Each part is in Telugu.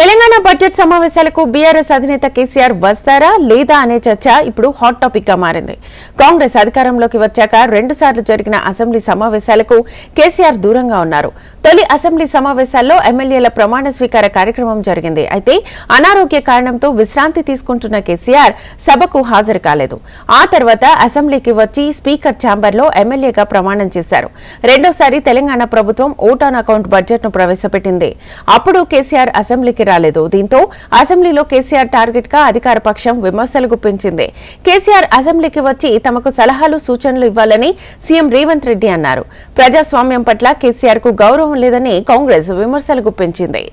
తెలంగాణ బడ్జెట్ సమావేశాలకు బీఆర్ఎస్ అధినేత కేసీఆర్ వస్తారా లేదా అనే చర్చ ఇప్పుడు హాట్ టాపిక్గా మారింది. కాంగ్రెస్ అధికారంలోకి వచ్చాక రెండు సార్లు జరిగిన అసెంబ్లీ సమావేశాలకు కేసీఆర్ దూరంగా ఉన్నారు. తొలి అసెంబ్లీ సమావేశాల్లో ఎమ్మెల్యేల ప్రమాణ స్వీకార కార్యక్రమం జరిగింది. అయితే అనారోగ్య కారణంతో విశ్రాంతి తీసుకుంటున్న కేసీఆర్ సభకు హాజరు కాలేదు. ఆ తర్వాత అసెంబ్లీకి వచ్చి స్పీకర్ ఛాంబర్లో ఎమ్మెల్యేగా ప్రమాణం చేశారు. రెండోసారి తెలంగాణ ప్రభుత్వం ఓటాన్ అకౌంట్ బడ్జెట్ను ప్రవేశపెట్టింది. అప్పుడు కేసీఆర్ అసెంబ్లీకి రాలేదు. దీంతో అసెంబ్లీలో కేసీఆర్ టార్గెట్గా అధికార పక్షం విమర్శలు గుప్పించింది. కేసీఆర్ అసెంబ్లీకి వచ్చి తమకు సలహాలు సూచనలు ఇవ్వాలని సీఎం రేవంత్ రెడ్డి అన్నారు. ప్రజాస్వామ్యం పట్ల కేసీఆర్కు గౌరవం లేదని కాంగ్రెస్ విమర్శలు గుప్పించింది.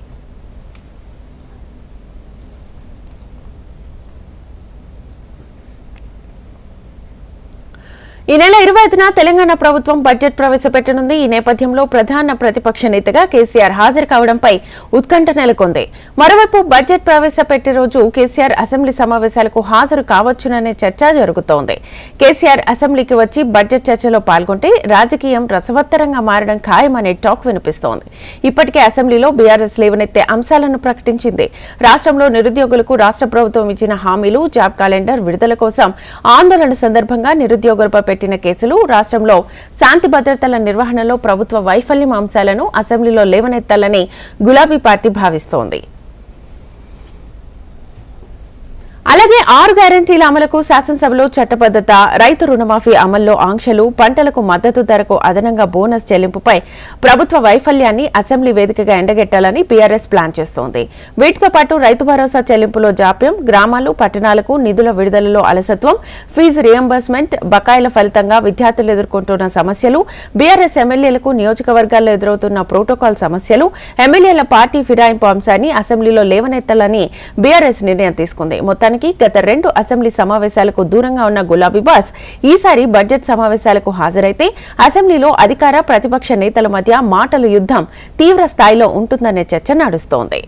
ఈ నెల ఇరవై ఐదున తెలంగాణ ప్రభుత్వం బడ్జెట్ ప్రవేశపెట్టనుంది. ఈ నేపథ్యంలో ప్రధాన ప్రతిపక్ష నేతగా కేసీఆర్ హాజరు కావడంపై ఉత్కంఠ నెలకొంది. మరోవైపు బడ్జెట్ ప్రవేశపెట్టే రోజు కేసీఆర్ అసెంబ్లీ సమావేశాలకు హాజరు కావచ్చుననే చర్చ జరుగుతోంది. కేసీఆర్ అసెంబ్లీకి వచ్చి బడ్జెట్ చర్చలో పాల్గొంటే రాజకీయం రసవత్తరంగా మారడం ఖాయమనే టాక్ వినిపిస్తోంది. ఇప్పటికే అసెంబ్లీలో బీఆర్ఎస్ లేవనెత్తే అంశాలను ప్రకటించింది. రాష్ట్రంలో నిరుద్యోగులకు రాష్ట్ర ప్రభుత్వం ఇచ్చిన హామీలు జాబ్ క్యాలెండర్ విడుదల కోసం ఆందోళన సందర్భంగా నిరుద్యోగులపై పెట్టిన కేసులు రాష్ట్రంలో శాంతి భద్రతల నిర్వహణలో ప్రభుత్వ వైఫల్యం అంశాలను అసెంబ్లీలో లేవనెత్తాలని గులాబీ పార్టీ భావిస్తోంది. అలాగే ఆరు గ్యారంటీల అమలుకు శాసనసభలో చట్టబద్దత రైతు రుణమాఫీ అమల్లో ఆంక్షలు పంటలకు మద్దతు ధరకు అదనంగా బోనస్ చెల్లింపుపై ప్రభుత్వ వైఫల్యాన్ని అసెంబ్లీ వేదికగా ఎండగెట్టాలని బీఆర్ఎస్ ప్లాన్ చేస్తోంది. వీటితో పాటు రైతు భరోసా చెల్లింపులో జాప్యం గ్రామాలు పట్టణాలకు నిధుల విడుదలలో అలసత్వం ఫీజు రియంబర్స్మెంట్ బకాయిల ఫలితంగా విద్యార్థులు ఎదుర్కొంటున్న సమస్యలు బీఆర్ఎస్ ఎమ్మెల్యేలకు నియోజకవర్గాల్లో ఎదురవుతున్న ప్రోటోకాల్ సమస్యలు ఎమ్మెల్యేల పార్టీ ఫిరాయింపు అంశాన్ని అసెంబ్లీలో లేవనెత్తాలని బీఆర్ఎస్ నిర్ణయం తీసుకుంది. మొత్తానికి గత రెండు అసెంబ్లీ సమావేశాలకు దూరంగా ఉన్న గులాబీ బాస్ ఈసారి బడ్జెట్ సమావేశాలకు హాజరైతే అసెంబ్లీలో అధికార ప్రతిపక్ష నేతల మధ్య మాటల యుద్ధం తీవ్ర స్థాయిలో ఉంటుందనే చర్చ నడుస్తోంది.